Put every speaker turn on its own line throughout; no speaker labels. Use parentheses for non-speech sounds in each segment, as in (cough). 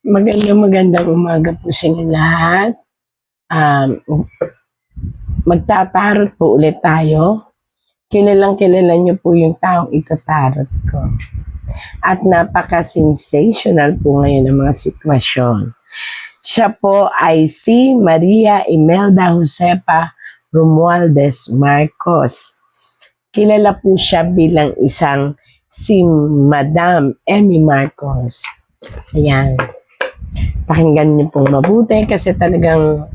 Magandang magandang umaga po sa inyo lahat. Um, magtatarot po ulit tayo. Kilalang kilala niyo po yung taong itatarot ko. At napaka-sensational po ngayon ang mga sitwasyon. Siya po ay si Maria Imelda Josepa Romualdez Marcos. Kilala po siya bilang isang si Madam Emmy Marcos. Ayan. Pakinggan niyo po mabuti kasi talagang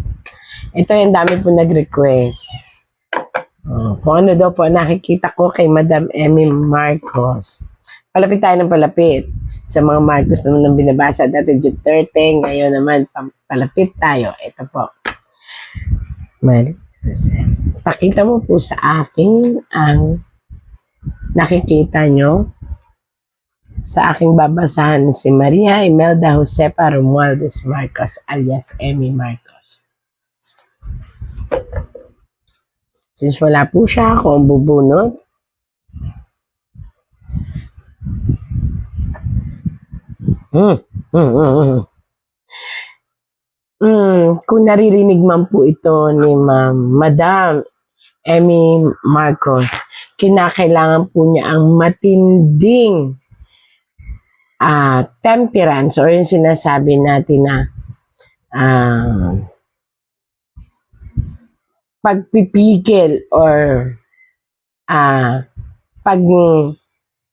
ito yung dami po nag-request. Oh, kung ano daw po nakikita ko kay Madam Emmy Marcos. Palapit tayo ng palapit sa mga Marcos naman ng binabasa. Dati Duterte, ngayon naman palapit tayo. Ito po. Mari. Pakita mo po sa akin ang nakikita nyo sa aking babasahan si Maria Imelda Josepa Romualdez Marcos alias Emmy Marcos. Since wala po siya, ako ang bubunot. Hmm. Hmm, hmm, hmm. Hmm, kung naririnig man po ito ni Ma'am, Madam Emmy Marcos, kinakailangan po niya ang matinding ah temperance or yung sinasabi natin na ah, pagpipigil or ah pag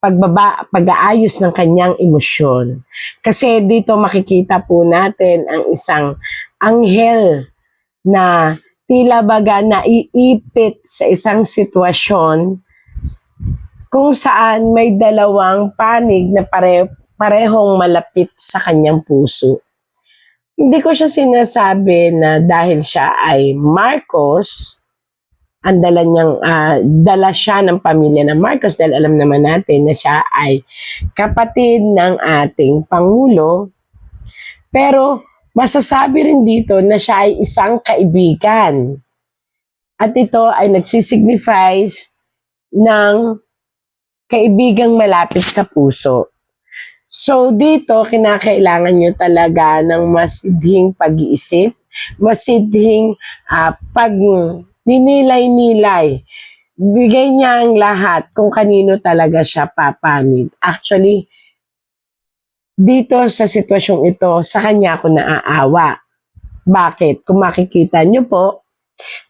pagbaba pag-aayos ng kanyang emosyon. Kasi dito makikita po natin ang isang anghel na tila baga naiipit sa isang sitwasyon kung saan may dalawang panig na pare, parehong malapit sa kanyang puso. Hindi ko siya sinasabi na dahil siya ay Marcos, ang dala niyang ah, dala siya ng pamilya ng Marcos dahil alam naman natin na siya ay kapatid ng ating pangulo. Pero masasabi rin dito na siya ay isang kaibigan. At ito ay nagsisignifies ng kaibigang malapit sa puso. So dito, kinakailangan nyo talaga ng masidhing pag-iisip, masidhing ah, pag ninilay-nilay. Bigay niya ang lahat kung kanino talaga siya papanig. Actually, dito sa sitwasyong ito, sa kanya ako naaawa. Bakit? Kung makikita nyo po,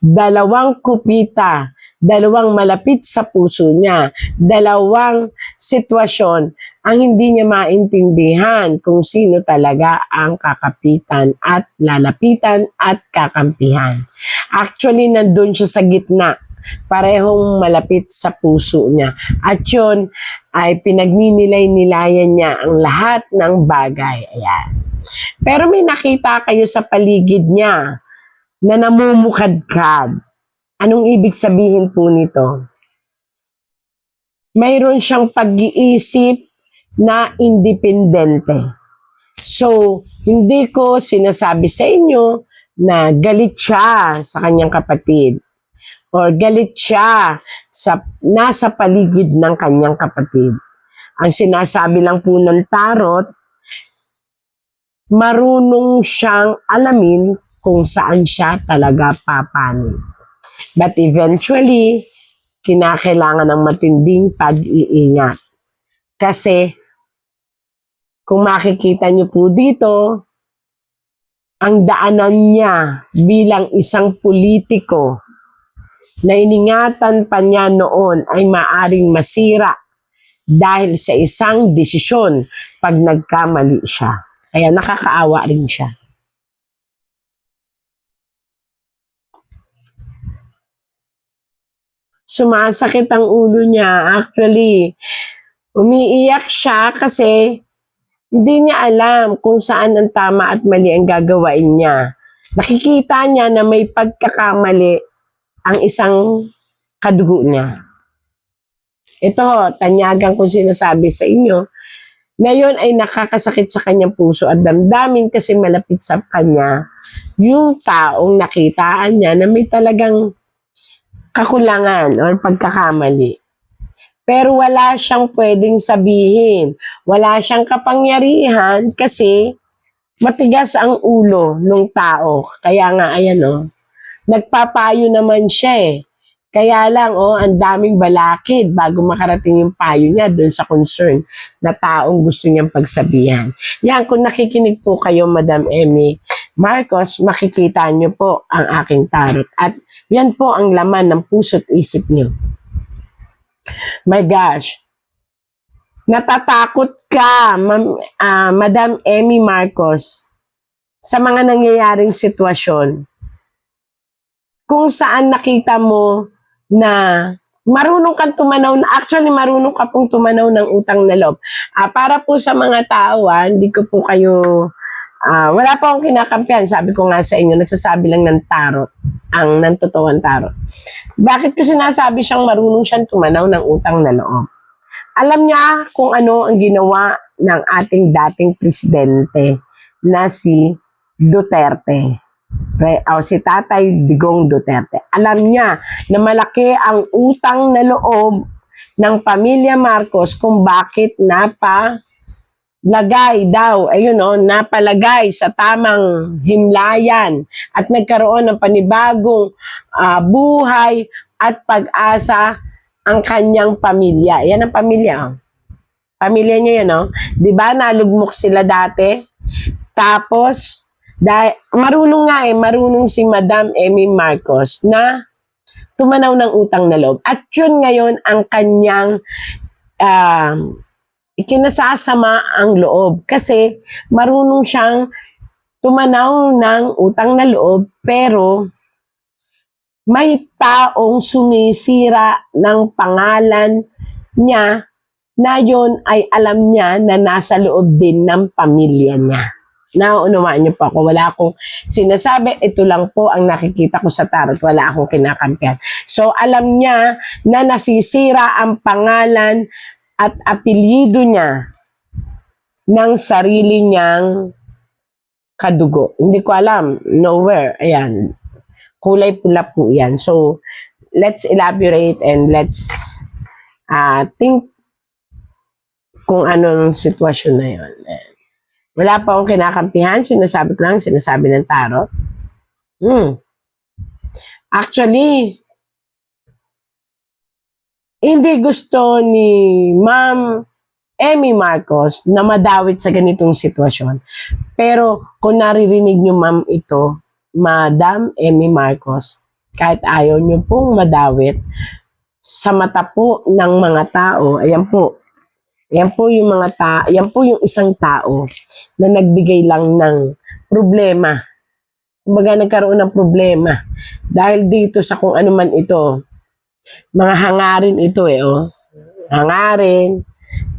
dalawang kupita, dalawang malapit sa puso niya, dalawang sitwasyon ang hindi niya maintindihan kung sino talaga ang kakapitan at lalapitan at kakampihan. Actually, nandun siya sa gitna. Parehong malapit sa puso niya. At yun ay pinagninilay-nilayan niya ang lahat ng bagay. Ayan. Pero may nakita kayo sa paligid niya na namumukadkad. Anong ibig sabihin po nito? Mayroon siyang pag-iisip na independente. So, hindi ko sinasabi sa inyo na galit siya sa kanyang kapatid or galit siya sa nasa paligid ng kanyang kapatid. Ang sinasabi lang po ng tarot, marunong siyang alamin kung saan siya talaga papanig. But eventually, kinakailangan ng matinding pag-iingat. Kasi, kung makikita niyo po dito, ang daanan niya bilang isang politiko na iningatan pa niya noon ay maaring masira dahil sa isang desisyon pag nagkamali siya. Kaya nakakaawa rin siya. Sumasakit ang ulo niya. Actually, umiiyak siya kasi hindi niya alam kung saan ang tama at mali ang gagawain niya. Nakikita niya na may pagkakamali ang isang kadugo niya. Ito, tanyagan ko sinasabi sa inyo, ngayon ay nakakasakit sa kanyang puso at damdamin kasi malapit sa kanya yung taong nakitaan niya na may talagang kakulangan or pagkakamali. Pero wala siyang pwedeng sabihin. Wala siyang kapangyarihan kasi matigas ang ulo ng tao. Kaya nga, ayan oh, nagpapayo naman siya eh. Kaya lang, oh, ang daming balakid bago makarating yung payo niya doon sa concern na taong gusto niyang pagsabihan. Yan, kung nakikinig po kayo, Madam Emmy Marcos, makikita niyo po ang aking tarot. At yan po ang laman ng puso't isip niyo. My gosh, natatakot ka, Ma'am- ah, Madam Emmy Marcos, sa mga nangyayaring sitwasyon kung saan nakita mo na marunong kang tumanaw na actually marunong ka pong tumanaw ng utang na loob. Ah, para po sa mga tao, ah, hindi ko po kayo ah, wala po akong kinakampihan. Sabi ko nga sa inyo, nagsasabi lang ng tarot, ang ng tarot. Bakit ko sinasabi siyang marunong siyang tumanaw ng utang na loob? Alam niya kung ano ang ginawa ng ating dating presidente na si Duterte. O si Tatay Digong Duterte. Alam niya na malaki ang utang na loob ng pamilya Marcos kung bakit napa lagay daw, ayun o, napalagay sa tamang himlayan at nagkaroon ng panibagong ah, buhay at pag-asa ang kanyang pamilya. Yan ang pamilya. Oh. Pamilya niya yan, no? Di ba nalugmok sila dati? Tapos, dahil, marunong nga eh, marunong si Madam Emmy Marcos na tumanaw ng utang na loob. At yun ngayon ang kanyang um, ikinasasama ang loob. Kasi marunong siyang tumanaw ng utang na loob pero may taong sumisira ng pangalan niya na yon ay alam niya na nasa loob din ng pamilya niya. Naunawaan niyo po ako. Wala akong sinasabi. Ito lang po ang nakikita ko sa tarot. Wala akong kinakampihan. So, alam niya na nasisira ang pangalan at apelyido niya ng sarili niyang kadugo. Hindi ko alam. Nowhere. Ayan. Kulay pula po yan. So, let's elaborate and let's uh, think kung ano ang sitwasyon na yun. Wala pa akong kinakampihan. Sinasabi ko lang, sinasabi ng tarot. Hmm. Actually, hindi gusto ni Ma'am Emmy Marcos na madawit sa ganitong sitwasyon. Pero kung naririnig nyo ma'am ito, Madam Emmy Marcos, kahit ayaw nyo pong madawit, sa mata po ng mga tao, ayan po, yan po yung mga ta, yan po yung isang tao na nagbigay lang ng problema. Kumbaga nagkaroon ng problema dahil dito sa kung ano man ito, mga hangarin ito eh, oh. Hangarin,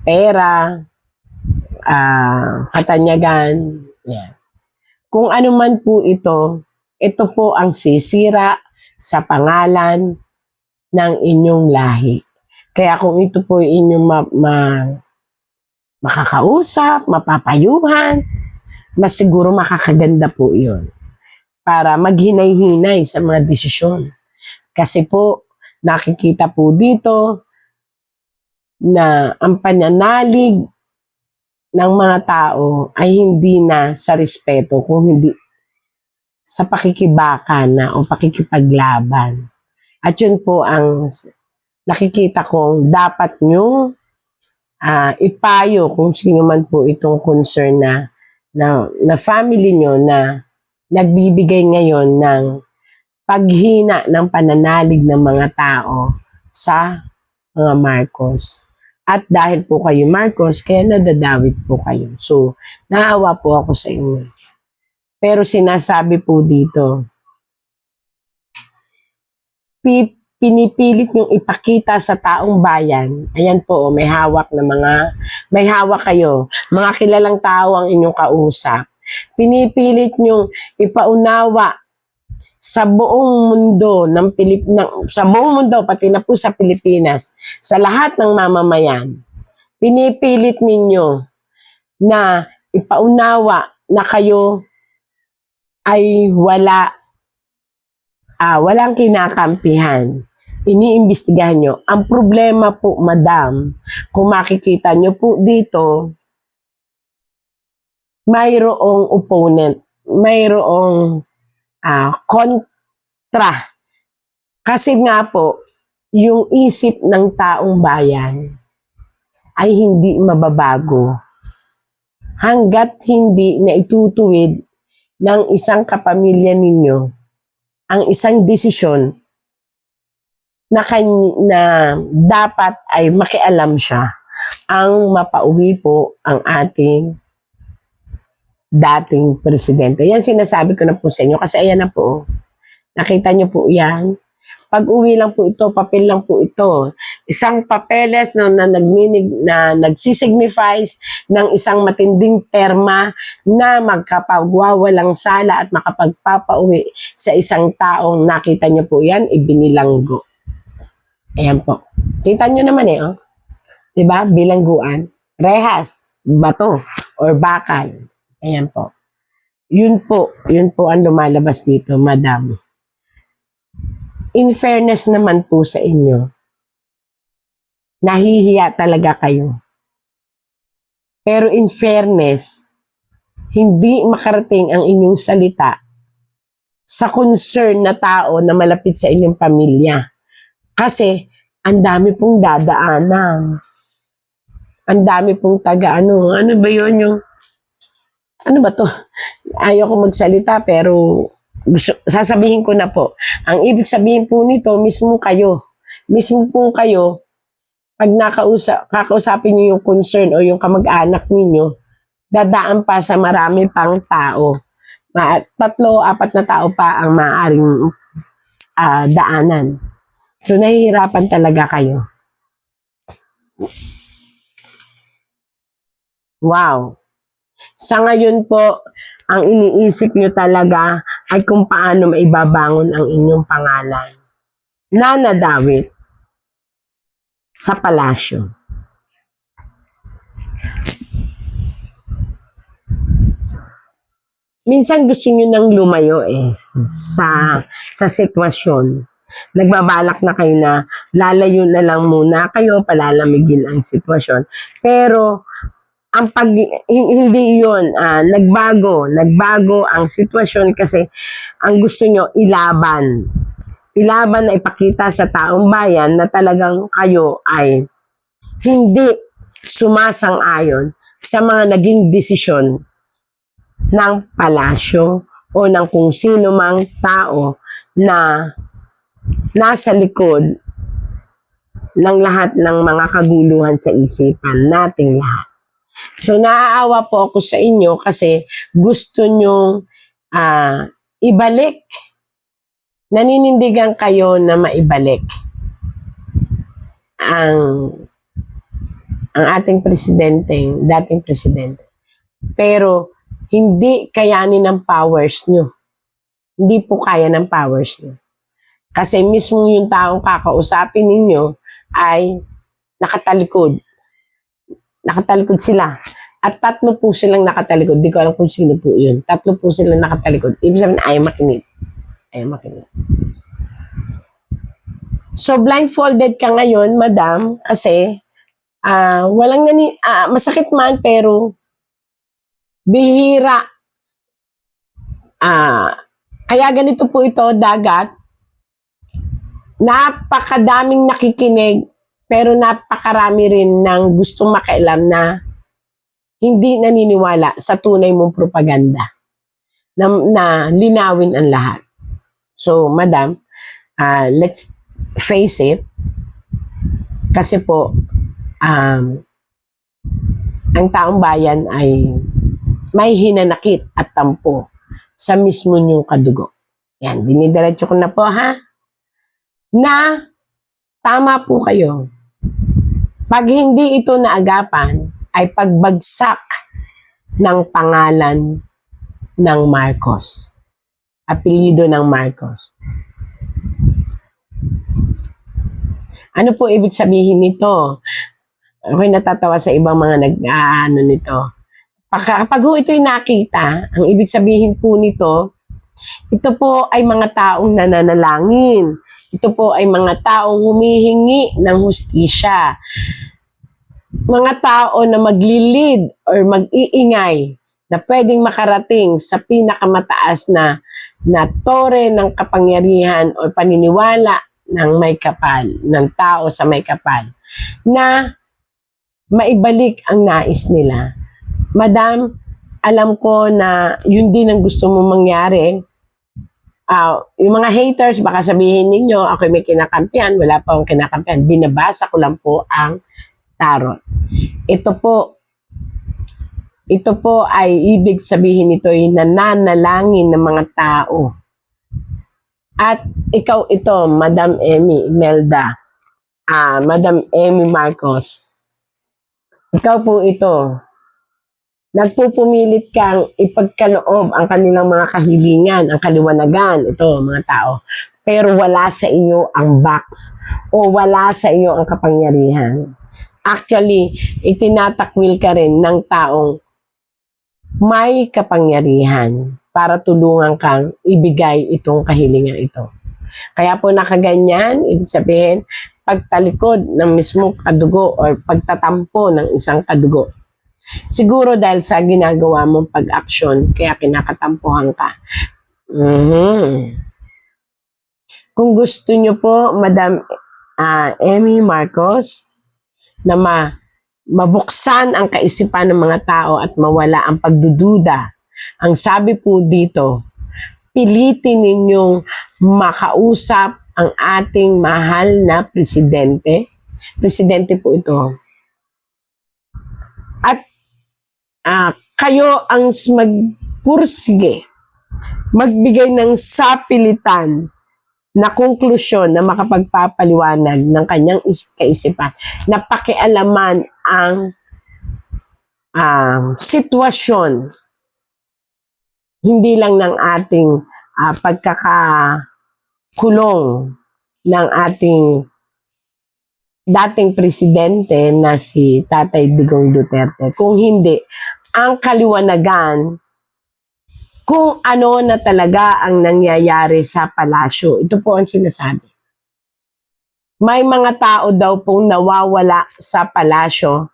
pera, ah, katanyagan, yan. Kung ano man po ito, ito po ang sisira sa pangalan ng inyong lahi. Kaya kung ito po inyong ma, ma- makakausap, mapapayuhan, mas siguro makakaganda po yun. Para maghinay-hinay sa mga desisyon. Kasi po, nakikita po dito na ang pananalig ng mga tao ay hindi na sa respeto, kung hindi sa pakikibaka na o pakikipaglaban. At yun po ang nakikita kong dapat nyo ah, ipayo kung sino man po itong concern na, na, na family nyo na nagbibigay ngayon ng paghina ng pananalig ng mga tao sa mga Marcos. At dahil po kayo Marcos, kaya nadadawit po kayo. So, naawa po ako sa inyo. Pero sinasabi po dito, pi- pinipilit yung ipakita sa taong bayan. Ayan po, oh, may hawak na mga, may hawak kayo. Mga kilalang tao ang inyong kausap. Pinipilit yung ipaunawa sa buong mundo ng Pilip ng, sa buong mundo pati na po sa Pilipinas sa lahat ng mamamayan pinipilit ninyo na ipaunawa na kayo ay wala ah, walang kinakampihan iniimbestigahan nyo. Ang problema po, madam, kung makikita nyo po dito, mayroong opponent, mayroong ah, kontra. Kasi nga po, yung isip ng taong bayan ay hindi mababago hanggat hindi na itutuwid ng isang kapamilya ninyo ang isang desisyon na, kany- na dapat ay makialam siya ang mapauwi po ang ating dating presidente. Yan sinasabi ko na po sa inyo kasi ayan na po. Nakita niyo po yan. Pag uwi lang po ito, papel lang po ito. Isang papeles na, na, nagminig, na nagsisignifies ng isang matinding terma na magkapagwawalang sala at makapagpapauwi sa isang taong nakita niyo po yan, ibinilanggo. Ayan po. Kita niyo naman eh, oh. 'Di ba? Bilangguan. Rehas, bato, or bakal. Ayan po. Yun po, yun po ang lumalabas dito, madam. In fairness naman po sa inyo, nahihiya talaga kayo. Pero in fairness, hindi makarating ang inyong salita sa concern na tao na malapit sa inyong pamilya. Kasi, ang dami pong dadaanan. Ang dami pong taga ano. Ano ba yun yung... Ano ba to? Ayaw ko magsalita pero sasabihin ko na po. Ang ibig sabihin po nito, mismo kayo. Mismo po kayo, pag nakausap, kakausapin niyo yung concern o yung kamag-anak ninyo, dadaan pa sa marami pang tao. Ma, tatlo, apat na tao pa ang maaaring ah, daanan. So, nahihirapan talaga kayo. Wow. Sa ngayon po, ang iniisip nyo talaga ay kung paano maibabangon ang inyong pangalan. Na nadawit sa palasyo. Minsan gusto nyo nang lumayo eh sa sa sitwasyon. Nagbabalak na kayo na lalayo na lang muna kayo, palalamigin ang sitwasyon. Pero ang pag hin- hindi 'yon nagbago, nagbago ang sitwasyon kasi ang gusto nyo ilaban. Ilaban na ipakita sa taong bayan na talagang kayo ay hindi sumasang-ayon sa mga naging desisyon ng palasyo o ng kung sino mang tao na nasa likod ng lahat ng mga kaguluhan sa isipan nating lahat. So naaawa po ako sa inyo kasi gusto nyong ah, ibalik. Naninindigan kayo na maibalik ang ang ating presidente, dating presidente. Pero hindi kayanin ng powers nyo. Hindi po kaya ng powers nyo. Kasi mismo yung taong kakausapin ninyo ay nakatalikod nakatalikod sila. At tatlo po silang nakatalikod. Di ko alam kung sino po yun. Tatlo po silang nakatalikod. Ibig sabihin, ayaw makinig. Ayaw makinig. So, blindfolded ka ngayon, madam, kasi ah walang nani, ah, masakit man, pero bihira. Ah, kaya ganito po ito, dagat. Napakadaming nakikinig pero napakarami rin ng gustong makailam na hindi naniniwala sa tunay mong propaganda na, na linawin ang lahat. So, madam, ah, let's face it, kasi po, um, ang taong bayan ay may hinanakit at tampo sa mismo niyong kadugo. Yan, dinidiretso ko na po ha. Na tama po kayo. Pag hindi ito naagapan, ay pagbagsak ng pangalan ng Marcos. Apelido ng Marcos. Ano po ibig sabihin nito? Ako'y natatawa sa ibang mga nag ano nito. Pag, ito'y nakita, ang ibig sabihin po nito, ito po ay mga taong nananalangin. Ito po ay mga taong humihingi ng hustisya. Mga tao na maglilid or mag-iingay na pwedeng makarating sa pinakamataas na na tore ng kapangyarihan o paniniwala ng may kapal, ng tao sa may kapal, na maibalik ang nais nila. Madam, alam ko na yun din ang gusto mo mangyari. Ah, yung mga haters, baka sabihin ninyo, ako may kinakampihan, wala pa akong kinakampihan. Binabasa ko lang po ang tarot. Ito po, ito po ay ibig sabihin nito ay nananalangin ng mga tao. At ikaw ito, Madam Emmy Imelda, ah, Madam Emmy Marcos, ikaw po ito, nagpupumilit kang ipagkaloob ang kanilang mga kahilingan, ang kaliwanagan, ito mga tao. Pero wala sa iyo ang back o wala sa iyo ang kapangyarihan. Actually, itinatakwil ka rin ng taong may kapangyarihan para tulungan kang ibigay itong kahilingan ito. Kaya po nakaganyan, ibig sabihin, pagtalikod ng mismong kadugo o pagtatampo ng isang kadugo. Siguro dahil sa ginagawa mong pag-action, kaya kinakatampuhan ka. Mhm. Kung gusto nyo po, Madam ah, Emmy Marcos, na ma mabuksan ang kaisipan ng mga tao at mawala ang pagdududa. Ang sabi po dito, pilitin ninyong makausap ang ating mahal na presidente. Presidente po ito. At ah, kayo ang magpursige, magbigay ng sapilitan na konklusyon na makapagpapaliwanag ng kanyang is- kaisipan. Na pakialaman ang um, sitwasyon hindi lang ng ating ah, pagkakakulong ng ating dating presidente na si Tatay Digong Duterte. Kung hindi, ang kaliwanagan kung ano na talaga ang nangyayari sa palasyo. Ito po ang sinasabi. May mga tao daw pong nawawala sa palasyo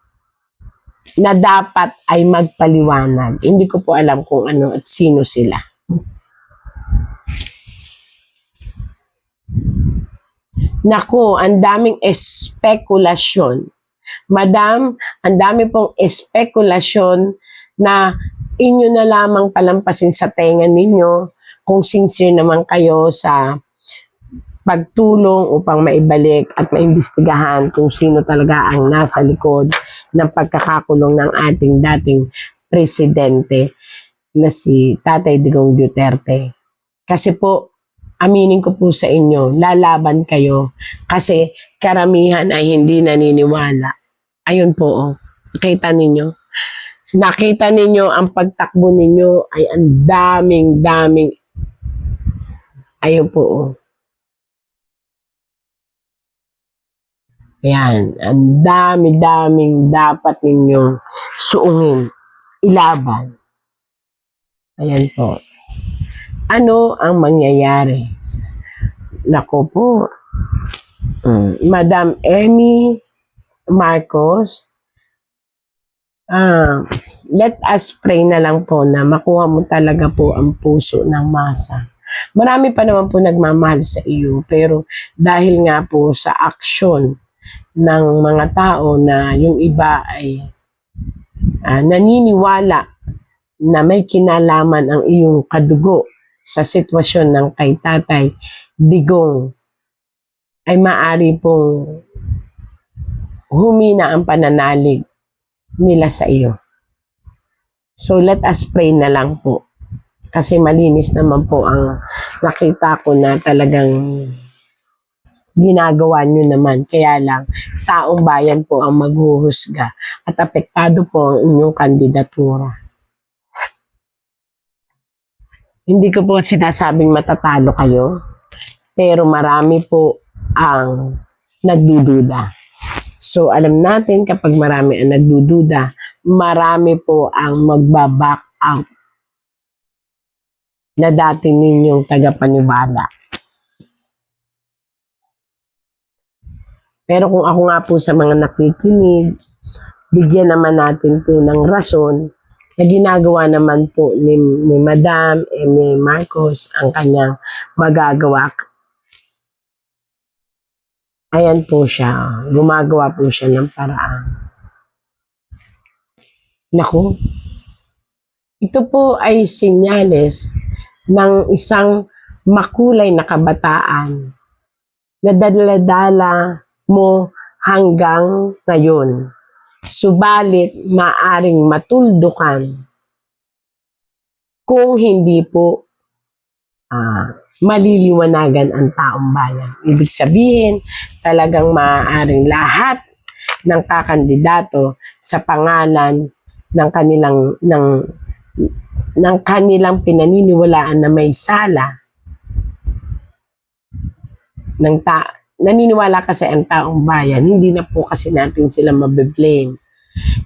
na dapat ay magpaliwanag. Hindi ko po alam kung ano at sino sila. Nako, ang daming espekulasyon. Madam, ang dami pong espekulasyon na inyo na lamang palampasin sa tenga ninyo kung sincere naman kayo sa pagtulong upang maibalik at maimbestigahan kung sino talaga ang nasa likod ng pagkakakulong ng ating dating presidente na si Tatay Digong Duterte. Kasi po, aminin ko po sa inyo, lalaban kayo kasi karamihan ay hindi naniniwala. Ayun po, oh. nakita ninyo. Nakita ninyo ang pagtakbo ninyo ay ang daming, daming. Ayun po, oh. Ayan, ang dami-daming dapat ninyo suungin, ilaban. Ayan po. Ano ang mangyayari? Nako po. Mm, Madam Emmy Marcos, ah, let us pray na lang po na makuha mo talaga po ang puso ng masa. Marami pa naman po nagmamahal sa iyo, pero dahil nga po sa aksyon ng mga tao na yung iba ay ah, naniniwala na may kinalaman ang iyong kadugo sa sitwasyon ng kay tatay digong ay maari pong humina ang pananalig nila sa iyo. So let us pray na lang po. Kasi malinis naman po ang nakita ko na talagang ginagawa nyo naman. Kaya lang, taong bayan po ang maghuhusga at apektado po ang inyong kandidatura. Hindi ko po sinasabing matatalo kayo, pero marami po ang nagdududa. So, alam natin kapag marami ang nagdududa, marami po ang magbaback out na dati ninyong tagapaniwala. Pero kung ako nga po sa mga nakikinig, bigyan naman natin po ng rason na ginagawa naman po ni, ni Madam Amy Marcos ang kanyang magagawa. Ayan po siya. Gumagawa po siya ng paraan. Naku. Ito po ay senyales ng isang makulay na kabataan na dala-dala mo hanggang ngayon. Subalit, maaring matuldukan kung hindi po ah, maliliwanagan ang taong bayan. Ibig sabihin, talagang maaaring lahat ng kakandidato sa pangalan ng kanilang ng ng kanilang pinaniniwalaan na may sala ng ta naniniwala kasi ang taong bayan, hindi na po kasi natin sila mabe-blame.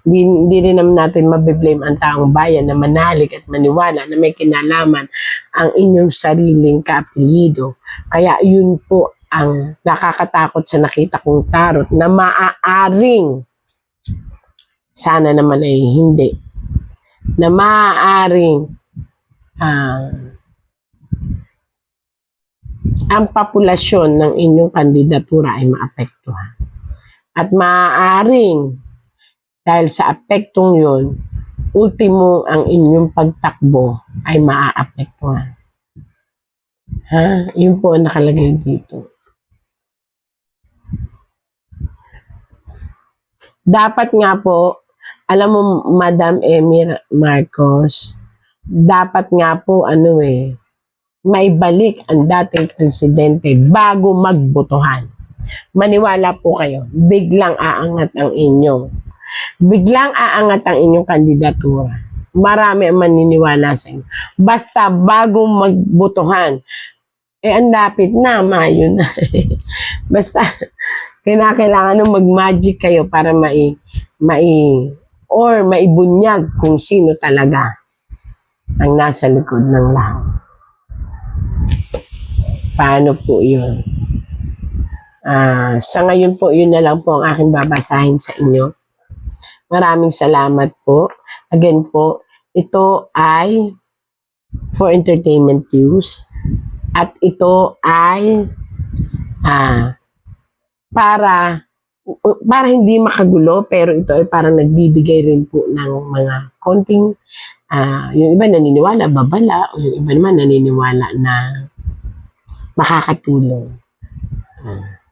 Hindi, hindi rin naman natin mabe-blame ang taong bayan na manalig at maniwala na may kinalaman ang inyong sariling kaapelido. Kaya yun po ang nakakatakot sa nakita kong tarot na maaaring sana naman ay hindi na maaaring ah, ang populasyon ng inyong kandidatura ay maapektuhan. At maaaring dahil sa apektong yun, ultimo ang inyong pagtakbo ay maaapektuhan. Ha? Yun po ang nakalagay dito. Dapat nga po, alam mo, Madam Emir Marcos, dapat nga po, ano eh, maibalik ang dating presidente bago magbotohan. Maniwala po kayo, biglang aangat ang inyong, biglang aangat ang inyong kandidatura. Marami ang maniniwala sa inyo. Basta bago magbotohan, eh ang lapit na, Mayo na. (laughs) Basta, kinakailangan nung mag-magic kayo para mai, mai, or maibunyag kung sino talaga ang nasa likod ng lahat. Paano po yun? Ah, sa ngayon po, yun na lang po ang aking babasahin sa inyo. Maraming salamat po. Again po, ito ay for entertainment use. At ito ay ah, para para hindi makagulo pero ito ay parang nagbibigay rin po ng mga konting ah, yung iba naniniwala babala o yung iba naman naniniwala na makakatulong. Ah.